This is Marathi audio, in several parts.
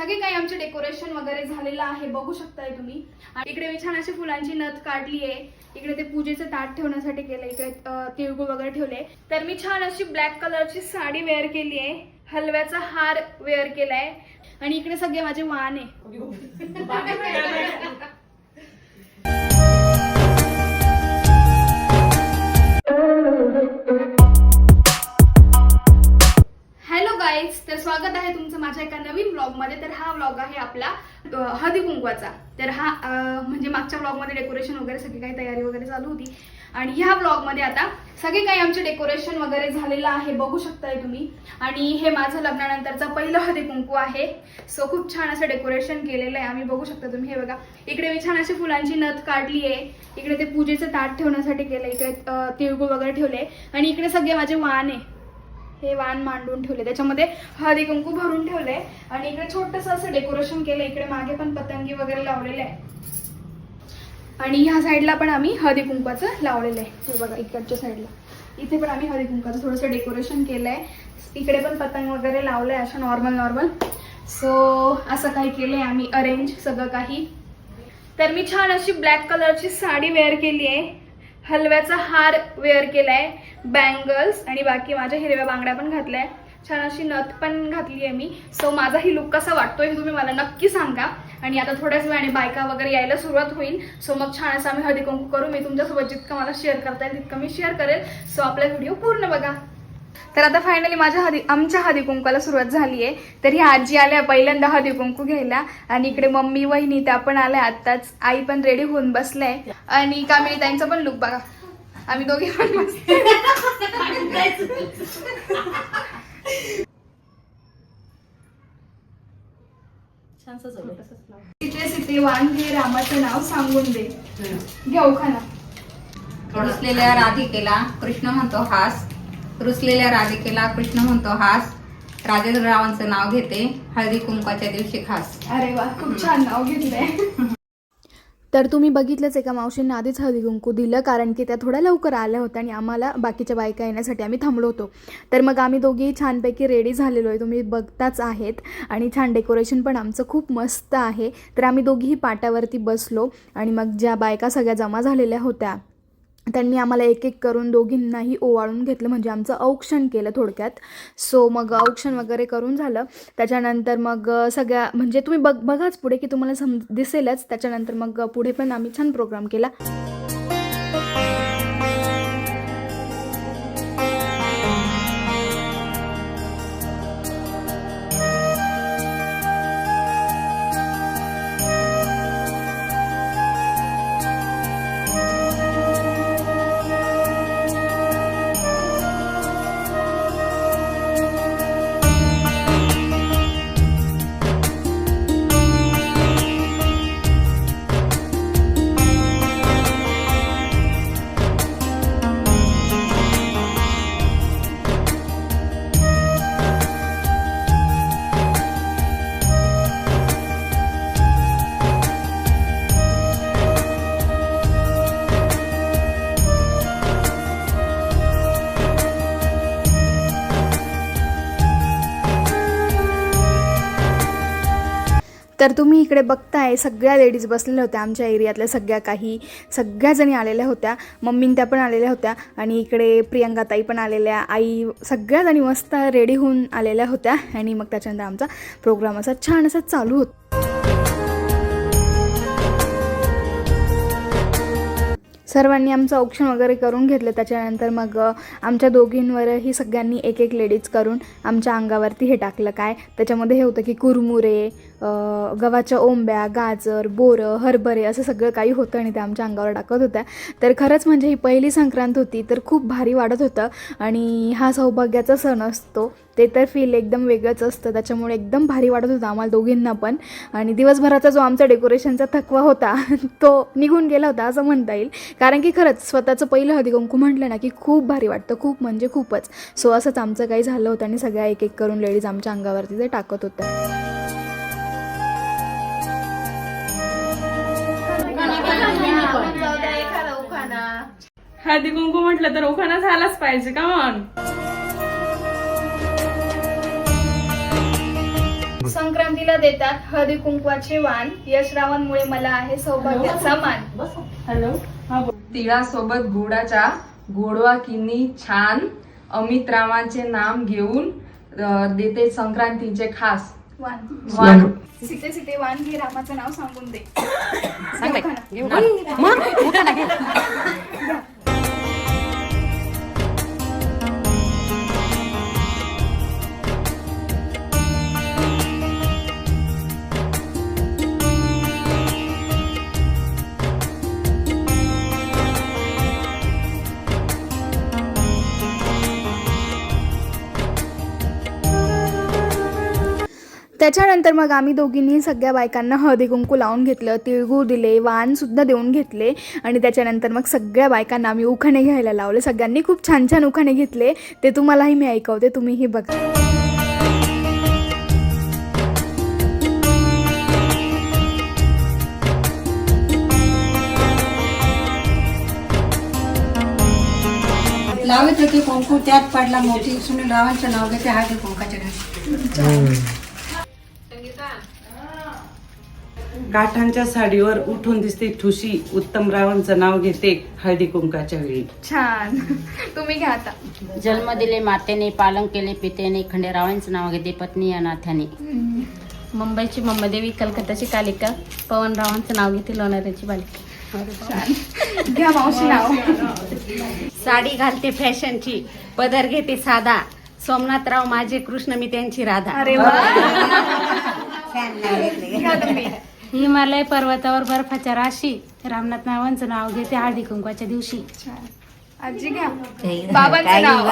सगळे काही आमचे डेकोरेशन वगैरे झालेलं आहे बघू शकताय तुम्ही. आणि इकडे मी छान अशी फुलांची नथ काढली आहे इकडे ते पूजेचं ताट ठेवण्यासाठी केलं इकडे तिळगुळ वगैरे ठेवले तर मी छान अशी ब्लॅक कलरची साडी वेअर केली आहे हलव्याचा हार वेअर केलाय. आणि इकडे सगळे माझे वाण आहे हॅलो गाईज तर स्वागत आहे तुमचं माझ्या एका नवीन ब्लॉगमध्ये तर हा ब्लॉग आहे आपला हळदी कुंकवाचा. तर हा म्हणजे मागच्या ब्लॉगमध्ये डेकोरेशन वगैरे सगळी काही तयारी वगैरे चालू होती. आणि ह्या ब्लॉगमध्ये आता सगळे काही आमचे डेकोरेशन वगैरे झालेलं आहे बघू शकताय तुम्ही. आणि हे माझं लग्नानंतरचं पहिलं हळदी कुंकू आहे. सो खूप छान असं डेकोरेशन केलेलं आहे. आम्ही बघू शकता तुम्ही हे बघा. इकडे मी छान अशी फुलांची नथ काढली आहे. इकडे ते पूजेचं ताट ठेवण्यासाठी केलं इकडे अं, तिळगुळ वगैरे ठेवले आणि इकडे सगळे माझे वाण आहे. हे वाण मांडून ठेवले. त्याच्यामध्ये हळदी कुंकू भरून ठेवले. आणि इकडे छोटस असं डेकोरेशन केलं. इकडे मागे पण पतंगी वगैरे लावलेले आहे. आणि ह्या साईडला पण आम्ही हळदी कुंकवाचं लावलेलं आहे. हे बघा इकडच्या साईडला. इथे पण आम्ही हळदी कुंकवाचं थोडंसं डेकोरेशन केलंय. इकडे पण पतंग वगैरे लावलंय अशा नॉर्मल नॉर्मल सो असं काही केलंय आम्ही. अरेंज सगळं काही. तर मी छान अशी ब्लॅक कलरची साडी वेअर केली आहे हलव्याचा हार वेअर केलाय. बँगल्स आणि बाकी माझ्या हिरव्या बांगड्या पण घातल्या छान अशी नथ पण घातली आहे मी. सो माझा ही लुक कसा वाटतोय हे तुम्ही मला नक्की सांगा. आणि आता थोड्याच वेळाने बायका वगैरे यायला सुरुवात होईल. सो मग छान असं आम्ही हळदी कुंकू करू. मी तुमच्यासोबत जितकं मला शेअर करता येईल तितकं मी शेअर करेल. सो आपला व्हिडिओ पूर्ण बघा. तर आता फायनली माझ्या हळदी आमच्या हळदी कुंकवाला सुरुवात झाली आहे तर ह्या आजी आल्या पहिल्यांदा हळदी कुंकू घ्यायला. आणि इकडे मम्मी वहिनी त्या पण आल्या. आत्ताच आई पण रेडी होऊन बसलाय आणि कामिनी त्यांचा पण लुक बघा. आम्ही दोघे पण मस्त. तिथे सीते वांगे रामाचं नाव सांगून दे. घेऊ खाना राधिकेला कृष्ण म्हणतो हास. रुसलेल्या राधिकेला कृष्ण म्हणतो हास. राजेंद्र रावांचं नाव घेते हळदी कुंकवाच्या दिवशी खास. अरे वा खूप छान नाव घेतलंय. तर तुम्ही बघितलंच एका मावशींना आधीच हळदी कुंकू दिलं कारण की त्या थोड्या लवकर आल्या होत्या आणि आम्हाला बाकीच्या बायका येण्यासाठी आम्ही थांबलो होतो. तर मग आम्ही दोघी छानपैकी रेडी झालेलो आहे. तुम्ही बघताच आहेत आणि छान डेकोरेशन पण आमचं खूप मस्त आहे. तर आम्ही दोघीही पाटावरती बसलो आणि मग ज्या बायका सगळ्या जमा झालेल्या होत्या त्यांनी आम्हाला एक एक करून दोघींनाही ओवाळून घेतलं. म्हणजे आमचं औक्षण केलं थोडक्यात. सो मग औक्षण वगैरे करून झालं. त्याच्यानंतर मग सगळ्या म्हणजे तुम्ही बघ बघाच पुढे की तुम्हाला सम दिसेलच. त्याच्यानंतर मग पुढे पण आम्ही छान प्रोग्राम केला. तर तुम्ही इकडे बघताय सगळ्या लेडीज बसलेल्या होत्या आमच्या एरियातल्या सगळ्या काही. सगळ्याजणी आलेल्या होत्या. मम्मीन त्या पण आलेल्या होत्या आणि इकडे प्रियंकाताई पण आलेल्या आई सगळ्या जणी मस्त रेडी होऊन आलेल्या होत्या. आणि मग त्याच्यानंतर आमचा प्रोग्राम असा छान असा चालू होता. सर्वांनी आमचं औक्षण वगैरे करून घेतलं. त्याच्यानंतर मग आमच्या दोघींवरही सगळ्यांनी एक एक लेडीज करून आमच्या अंगावरती हे टाकलं काय. त्याच्यामध्ये हे होतं की कुरमुरे गव्हाच्या ओंब्या गाजर बोरं हरभरे असं सगळं काही होतं आणि ते आमच्या अंगावर टाकत होत्या. तर खरंच म्हणजे ही पहिली संक्रांत होती तर खूप भारी वाढत होतं आणि हा सौभाग्याचा सण असतो. ते तर फील एकदम वेगळंच असतं. त्याच्यामुळे एकदम भारी वाटत होतं आम्हाला दोघींना पण. आणि दिवसभराचा जो आमचा डेकोरेशनचा थकवा होता तो निघून गेला होता असं म्हणता येईल. कारण की खरंच स्वतःचं पहिलं हळदी कुंकू म्हटलं ना की खूप भारी वाटतं. खूप म्हणजे खूपच. सो असंच आमचं काही झालं होतं आणि सगळ्या एक एक करून लेडीज आमच्या अंगावरती ते टाकत होत्या. हळदी कुंकू म्हटलं तर उखाणा झालाच पाहिजे का ऑन संक्रांतीला देतात हळदी कुंकवाचे वाण. यश रावांमुळे मला आहे सौभाग्याचा मान. हॅलो हा बोल. तिळासोबत गुडाचा गोडवा किनी छान अमित रावांचे नाम घेऊन देते संक्रांतीचे खास. वाण. वाण. सीते सीते वाण. घे रामाचं नाव सांगून दे. त्याच्यानंतर मग आम्ही दोघींनी सगळ्या बायकांना हळदी कुंकू लावून घेतलं तिळगूळ दिले वाणसुद्धा देऊन घेतले आणि त्याच्यानंतर मग सगळ्या बायकांना आम्ही उखाणे घ्यायला लावले. सगळ्यांनी खूप छान छान उखाणे घेतले. ते तुम्हालाही मी ऐकवते तुम्हीही बघा. लावत होते कुंकू त्यात पडला मोठी सुनील रावांचं नाव घेते हळदी कुंकाच्या दिवशी काठांच्या साडीवर उठून दिसते ठुशी. उत्तम रावांचं नाव घेते हळदी कुंकाच्या वेळी. छान. तुम्ही घ्या आता. जन्म दिले मातेने पालन केले पितेने खंडेरावांचं नाव घेते पत्नी या नाथ्याने मुंबईची मुंबदेवी कलकत्ताची कालिका पवनरावांचं नाव घेते लोणाऱ्याची बालिका. घ्या मावशी नाव. साडी घालते फॅशनची पदर घेते साधा. सोमनाथराव माझे कृष्ण मी त्यांची राधा. अरे वा. घ्या तुम्ही. हिमालय पर्वतावर बर्फाच्या राशी. रामनाथ रावांचं नाव घेते हळदी कुंकवाच्या दिवशी. आजी घ्या. बाबांचं नाव.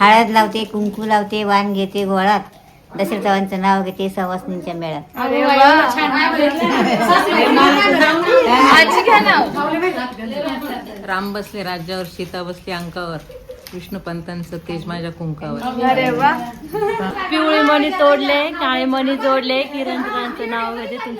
हळद लावते कुंकू लावते वाण घेते गोळात. दशरथावांचं नाव घेते सवासनींच्या मेळात अरे वा. आजी घ्या नाव. राम बसले राज्यावर सीता बसली अंकावर. विष्णू पंतांचं तेज माझ्या कुंकावर. अरे वा. पिवळी मणी तोडले काळे मणी जोडले किरण नाव घेते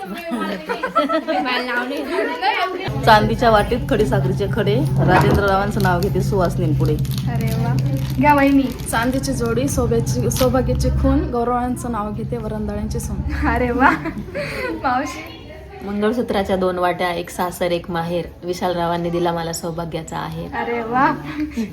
चांदीच्या वाटीत खडी साखरीचे खडे राजेंद्र रावांचं नाव घेते सुवासनी पुढे अरे वा. घ्या वहिनी. चांदीची जोडी सौभाग्याची सौभाग्याची खून गौरवांचं नाव घेते वरंदाळ्यांची सोन. अरे वा. मावशी. मंगळसूत्राच्या दोन वाट्या एक सासर एक माहेर. विशालरावांनी दिला मला सौभाग्याचा आहे अरे वा.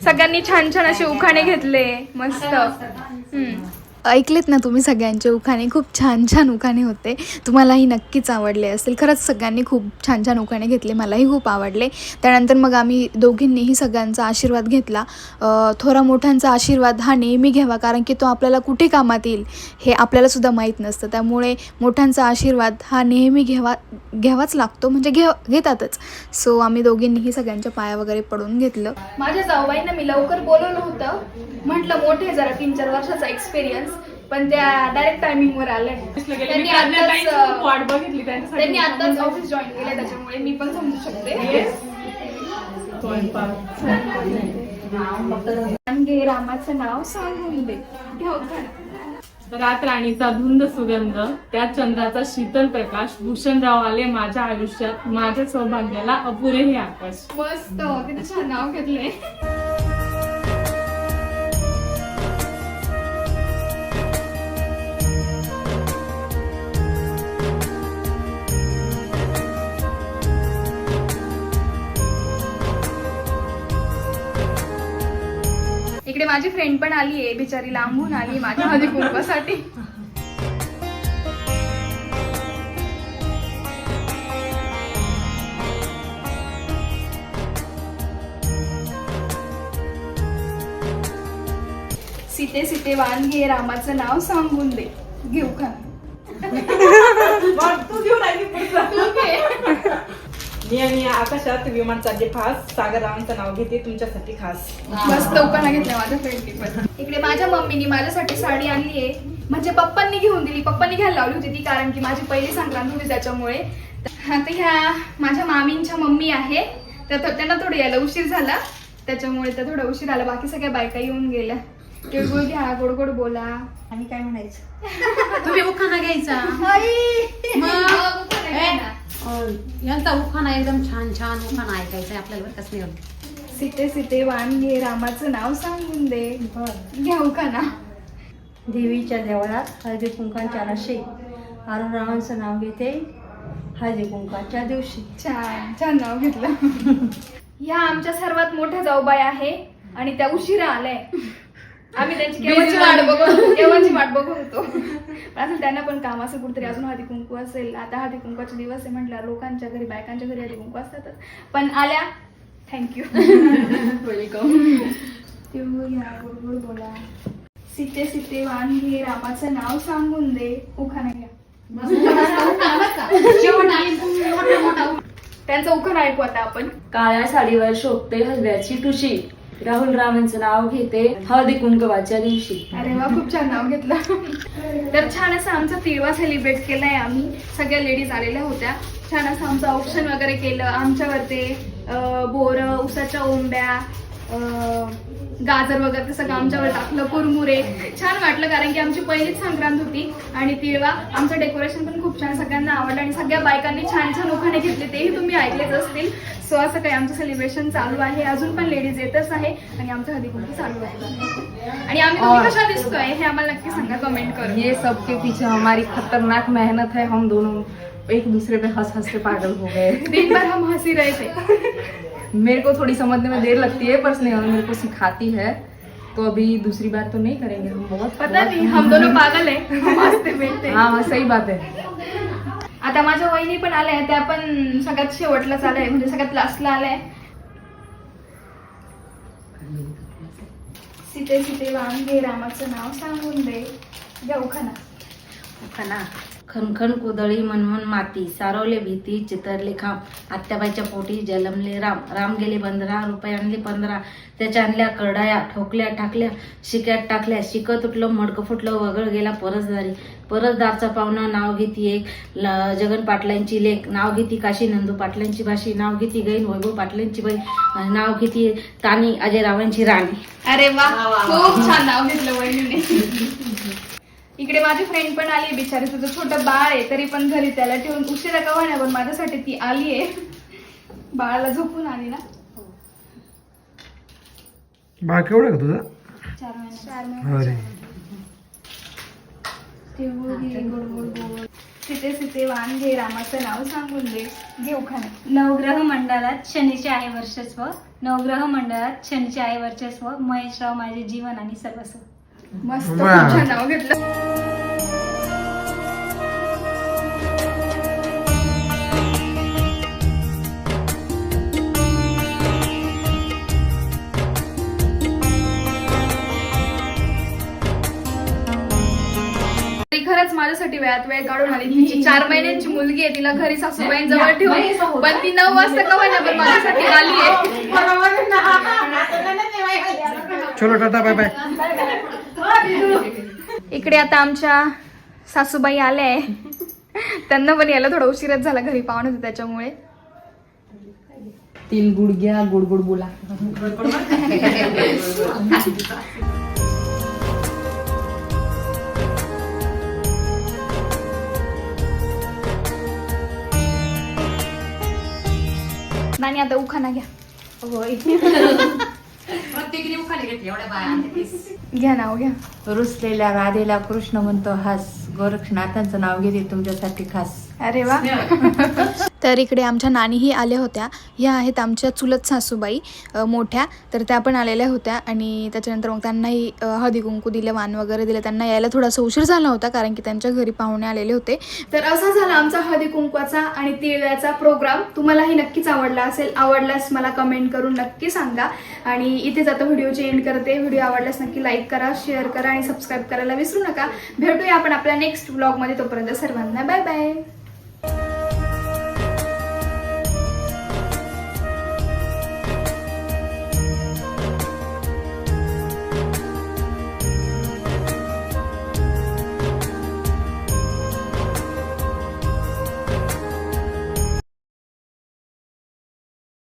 सगळ्यांनी छान छान असे उखाणे घेतले. मस्त. हम्म. ऐकलेत ना तुम्ही सगळ्यांचे उखाणे? खूप छान छान उखाणे होते. तुम्हालाही नक्कीच आवडले असतील. खरंच सगळ्यांनी खूप छान छान उखाणे घेतले. मलाही खूप आवडले. त्यानंतर मग आम्ही दोघींनीही सगळ्यांचा आशीर्वाद घेतला. थोरा मोठ्यांचा आशीर्वाद हा नेहमी घ्यावा कारण की तो आपल्याला कुठे कामात येईल हे आपल्यालासुद्धा माहीत नसतं. त्यामुळे मोठ्यांचा आशीर्वाद हा नेहमी घ्यावा घ्यावाच लागतो. म्हणजे घे घेतातच. सो आम्ही दोघींनीही सगळ्यांच्या पाया वगैरे पडून घेतलं. माझ्या जाऊबाईंना मी लवकर बोलवलं होतं. म्हटलं मोठे जरा तीन चार वर्षाचा एक्सपिरियन्स पण त्या डायरेक्ट टायमिंग वर आल्या. त्यांनी वाट बघितली. त्यांनी आताच ऑफिस जॉईन केलं त्याच्यामुळे मी पण समजू शकते. रामाचं नाव सांगून दे घ्या उखाणा. रातराणीचा धुंद सुगंध त्या चंद्राचा शीतल प्रकाश भूषणराव आले माझ्या आयुष्यात माझ्या सौभाग्याला अपुरे हे आकाश. मस्त किती छान नाव घेतले माझी फ्रेंड पण आली आहे बिचारी लांबून आली माझ्या हळदी कुंकवासाठी. सीते सीते वाण घे रामाचं नाव सांगून दे. घेऊ का? मी आणि आकाशात विमान चालले फास सागररावांचं नाव घेते तुमच्यासाठी खास. मस्त उकाना घेतला माझ्या फ्रेंडनी पण. इकडे माझ्या मम्मीनी माझ्यासाठी साडी आणली आहे. म्हणजे पप्पांनी घेऊन दिली पप्पांनी घ्यायला लावली होती ती कारण की माझी पहिली संक्रांत होती त्याच्यामुळे. आता ह्या माझ्या मामींच्या मम्मी आहे. तर त्यांना थोडं यायला उशीर झाला. त्याच्यामुळे त्या थोडा उशीर आला बाकी सगळ्या बायका येऊन गेल्या. तिळगुळ घ्या गोड गोड बोला. आणि काय म्हणायचं? तुम्ही उखाणा घ्यायचा. यांचा उखाणा एकदम छान छान उखाणा ऐकायचा आपल्याला बरं कसं नाही सीते सीते वाण घे रामाचं नाव सांगून दे. घ्या उखाणा. देवीच्या देवळात हळदी कुंकाच्या राशी आरुरावांचं नाव घेते हळदी कुंकाच्या दिवशी. छान छान नाव घेतलं. ह्या आमच्या सर्वात मोठ्या जाऊबाई आहे आणि त्या उशिरा आलाय. आम्ही त्यांची केव्हाची वाट बघत होतो केव्हाची वाट होतो. पण असेल त्यांना पण काम असेल कुठेतरी अजून हळदी कुंकू असेल आता हळदी कुंकूचे दिवस आहे म्हटलं लोकांच्या घरी बायकांच्या घरी हळदी कुंकू असतातच. पण आल्या थँक्यू वेलकम बोला. सीते सीते वांगे रामाचं नाव सांगून दे. उखाणा घ्या त्यांचं उखाणा ऐकू आता आपण. काळ्या साडीवर शोभते हलव्याची ठुशी राहुल रामांचं नाव घेते हळदी कुंकवाच्या दिवशी. अरे वा खूप छान नाव घेतलं. तर छान असं आमचा तिळवा सेलिब्रेट केलाय आम्ही. सगळ्या लेडीज आलेल्या होत्या. छान असं आमचं ऑप्शन वगैरे केलं. आमच्यावरती बोर उसाच्या ओंब्या गाजर वगैरे सगळं आमच्यावर टाकलं कुरमुरे. छान वाटलं कारण की आमची पहिलीच संक्रांत होती आणि तिळवा आमचं डेकोरेशन पण खूप छान सगळ्यांना आवडलं आणि सगळ्या बायकांनी छान छान उखाणे घेतले तेही तुम्ही ऐकलेच असतील. सो असं काही आमचं सेलिब्रेशन चालू आहे. अजून पण लेडीज येतच आहे आणि आमचं हळदी चालू आहे. आणि आम्ही तुम्ही कशा दिसतोय हे आम्हाला नक्की सांगा कमेंट करून. ये सबके पीछे हमारी खतरनाक मेहनत है. हम दोनों एक दूसरे पे हंस हंस के पागल हो गए. दिन भर हम हंसी रहे थे. मेरे को थोड़ी समझने में देर लगती है पर स्नेहा मेरे को सिखाती है। तो अभी दूसरी बात तो नहीं करेंगे। हम बहुत पता नहीं हम दोनों पागल है। मिळते हाँ। हाँ सही बात है। आता माझ्या वहिनी पण आल्या त्या पण सगळ्यात शेवटलाच आलाय म्हणजे सगळ्यात लास्टला आलाय सीते सीते वांगे रामाचं नाव सांगून दे. द्या उखाणा खना खनखन कुदळी मनमन माती सारवले भीती चितरले खांब आत्याबाईच्या पोटी जलमले राम राम गेले पंधरा रुपये आणले पंधरा त्याच्या आणल्या करडाया ठोकल्या टाकल्या शिक्यात टाकल्या शिकत तुटलं मडकं फुटलं वगळ गेला परसदारी. परसदारचा पाहुणा नाव घेती एक ल- जगन पाटलांची लेख नाव घेती काशी नंदू पाटलांची भाषी नाव घेती गैन वैभव पाटलांची बाई नाव घेती तानी अजय रावांची राणी. अरे वा खूप छान नाव घेतलं वहिनीने. इकडे माझी फ्रेंड पण आली बिचारी तुझं छोटं बाळ आहे तरी पण घरी त्याला ठेवून उशिरा का होण्या पण माझ्यासाठी ती आली आहे. बाळाला झोपून आली ना. बाळ केवढं का तुझं? चार महिने. चार महिने. अरे. तिळगुळ घे गोड गोड गोड सीते सीते वांगे रामाचं नाव सांगून दे. घेऊ खाणे नवग्रह मंडळात शनीचे आहे वर्चस्व. नवग्रह मंडळात शनीचे आहे वर्चस्व. महेशराव माझे जीवन आणि सर्वस्व. मस्त खूप वा. छान नाव घेतलं ती खरंच माझ्यासाठी वेळात वेळ काढून आली तिची चार महिन्यांची मुलगी आहे तिला घरी सासूबाईंजवळ ठेवून पण ती नऊ वाजता कवा पण माझ्यासाठी आली आहे चलो टाटा बाय बाय इकडे आता आमच्या सासूबाई आल्या आहे. त्यांना पण यायला थोडा उशीरच झाला घरी पाहुणे होते त्याच्यामुळे. तिल गुड घ्या गोड गोड बोला. नानी आता उखाना घ्या. होय. प्रत्येकीने घेतले एवढ्या बाया घ्या नाव घ्या. रुसलेल्या राधेला कृष्ण म्हणतो हास. गोरक्षनाथांचं नाव घेते तुमच्यासाठी खास. अरे वा. तर इकडे आमच्या नानीही आल्या होत्या. ह्या आहेत आमच्या चुलत सासूबाई मोठ्या. तर त्या पण आलेल्या होत्या आणि त्याच्यानंतर मग त्यांनाही हळदी कुंकू दिलं वाण वगैरे दिलं. त्यांना यायला थोडासा उशीर झाला होता कारण की त्यांच्या घरी पाहुणे आलेले होते. तर असा झाला आमचा हळदी कुंकवाचा आणि तिळव्याचा प्रोग्राम. तुम्हालाही नक्कीच आवडला असेल आवडल्यास मला कमेंट करून नक्की सांगा. आणि इथेच आता व्हिडिओची एंड करते. व्हिडिओ आवडल्यास नक्की लाईक करा शेअर करा आणि सबस्क्राईब करायला विसरू नका. भेटूया आपण आपल्या नेक्स्ट ब्लॉगमध्ये. तोपर्यंत सर्वांना बाय बाय.